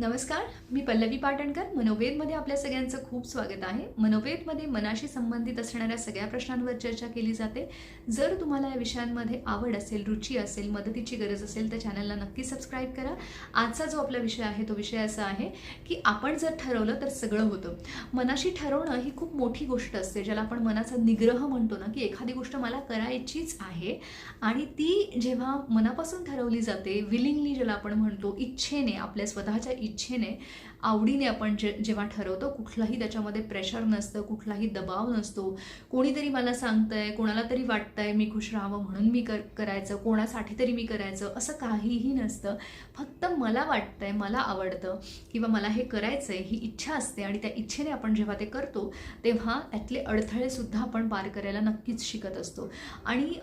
नमस्कार मी पल्लवी पाटणकर. मनोवेदमध्ये आपल्या सगळ्यांचं खूप स्वागत आहे. मनोवेदमध्ये मनाशी संबंधित असणाऱ्या सगळ्या प्रश्नांवर चर्चा केली जाते. जर तुम्हाला या विषयांमध्ये आवड असेल रुची असेल मदतीची गरज असेल तर चॅनलला नक्की सबस्क्राईब करा. आजचा जो आपला विषय आहे तो विषय असा आहे की आपण जर ठरवलं तर सगळं होतं. मनाशी ठरवणं ही खूप मोठी गोष्ट असते ज्याला आपण मनाचा निग्रह म्हणतो ना की एखादी गोष्ट मला करायचीच आहे आणि ती जेव्हा मनापासून ठरवली जाते विलिंगली ज्याला आपण म्हणतो इच्छेने आपल्या स्वतःच्या इच्छेने आवडीने आपण जे जेव्हा ठरवतो कुठलाही त्याच्यामध्ये प्रेशर नसतं कुठलाही दबाव नसतो. कोणीतरी मला सांगतंय कोणाला तरी वाटतंय मी खुश राहावं म्हणून मी कर करायचं कोणासाठी तरी मी करायचं असं काहीही नसतं. फक्त मला वाटतंय मला आवडतं किंवा मला हे करायचं आहे ही इच्छा असते आणि त्या इच्छेने आपण जेव्हा ते करतो तेव्हा त्यातले अडथळेसुद्धा आपण पार करायला नक्कीच शिकत असतो. आणि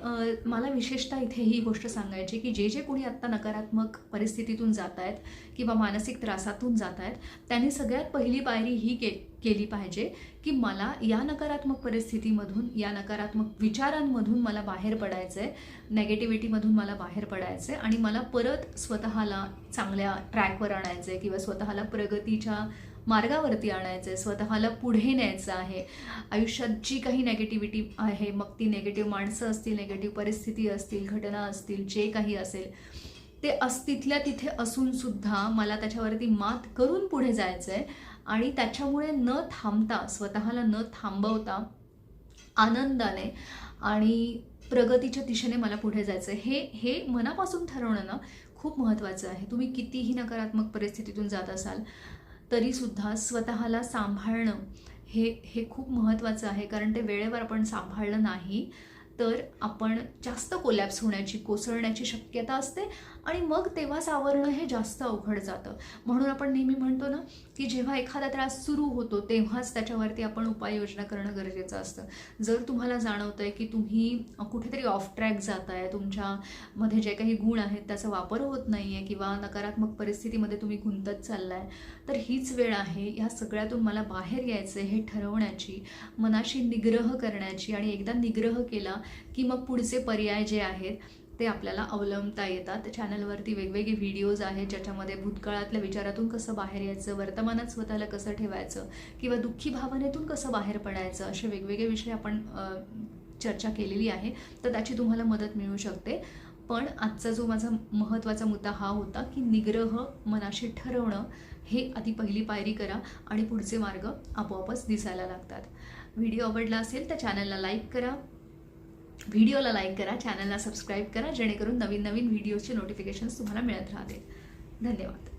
मला विशेषतः इथे ही गोष्ट सांगायची की जे जे कोणी आत्ता नकारात्मक परिस्थितीतून जात आहेत किंवा मानसिक त्रास त्रासातून जात आहेत. त्यांनी सगळ्यात पहिली पायरी ही के केली पाहिजे की मला या नकारात्मक परिस्थितीमधून या नकारात्मक विचारांमधून मला बाहेर पडायचं आहे नेगेटिव्हिटीमधून मला बाहेर पडायचं आहे आणि मला परत स्वतःला चांगल्या ट्रॅकवर आणायचं आहे किंवा स्वतःला प्रगतीच्या मार्गावरती आणायचं आहे स्वतःला पुढे न्यायचं आहे. आयुष्यात जी काही नेगेटिव्हिटी आहे मग ती नेगेटिव्ह माणसं असतील नेगेटिव्ह परिस्थिती असतील घटना असतील जे काही असेल ते अस तिथल्या तिथे असून सुद्धा मला त्याच्यावरती मात करून पुढे जायचं आहे आणि त्याच्यामुळे न थांबता स्वतःला न थांबवता आनंदाने आणि प्रगतीच्या दिशेने मला पुढे जायचं आहे हे हे मनापासून ठरवणं ना खूप महत्त्वाचं आहे. तुम्ही कितीही नकारात्मक परिस्थितीतून जात असाल तरीसुद्धा स्वतःला सांभाळणं हे हे खूप महत्त्वाचं आहे. कारण ते वेळेवर आपण सांभाळलं नाही तर आपण जास्त कोलॅप्स होण्याची कोसळण्याची शक्यता असते आणि मग तेव्हा सावरणं हे जास्त अवघड जातं. म्हणून आपण नेहमी म्हणतो ना की जेव्हा एखादा त्रास सुरू होतो तेव्हाच त्याच्यावरती आपण उपाययोजना करणं गरजेचं असतं. जर तुम्हाला जाणवतं आहे की तुम्ही कुठेतरी ऑफ ट्रॅक जात आहे तुमच्यामध्ये जे काही गुण आहेत त्याचा वापर होत नाही आहे किंवा नकारात्मक परिस्थितीमध्ये तुम्ही गुंतत चाललाय तर हीच वेळ आहे ह्या सगळ्यातून मला बाहेर यायचं हे ठरवण्याची मनाशी निग्रह करण्याची आणि एकदा निग्रह केला की मग पुढचे पर्याय जे आहेत ते आपल्याला अवलंबता येतात. चॅनलवरती वेगवेगळे व्हिडिओज आहेत ज्याच्यामध्ये भूतकाळातल्या विचारातून कसं बाहेर यायचं वर्तमानात स्वतःला कसं ठेवायचं किंवा दुःखी भावनेतून कसं बाहेर पडायचं असे वेगवेगळे विषय आपण चर्चा केलेली आहे. तर त्याची तुम्हाला मदत मिळू शकते. पण आजचा जो माझा महत्त्वाचा मुद्दा हा होता की निग्रह मनाशी ठरवणं हे आधी पहिली पायरी करा आणि पुढचे मार्ग आपोआपच दिसायला लागतात. व्हिडिओ आवडला असेल तर चॅनलला लाईक करा. व्हिडिओला लाईक करा चॅनलला सबस्क्राईब करा जेणेकरून नवीन नवीन व्हिडिओचे नोटिफिकेशन्स तुम्हाला मिळत राहतील. धन्यवाद.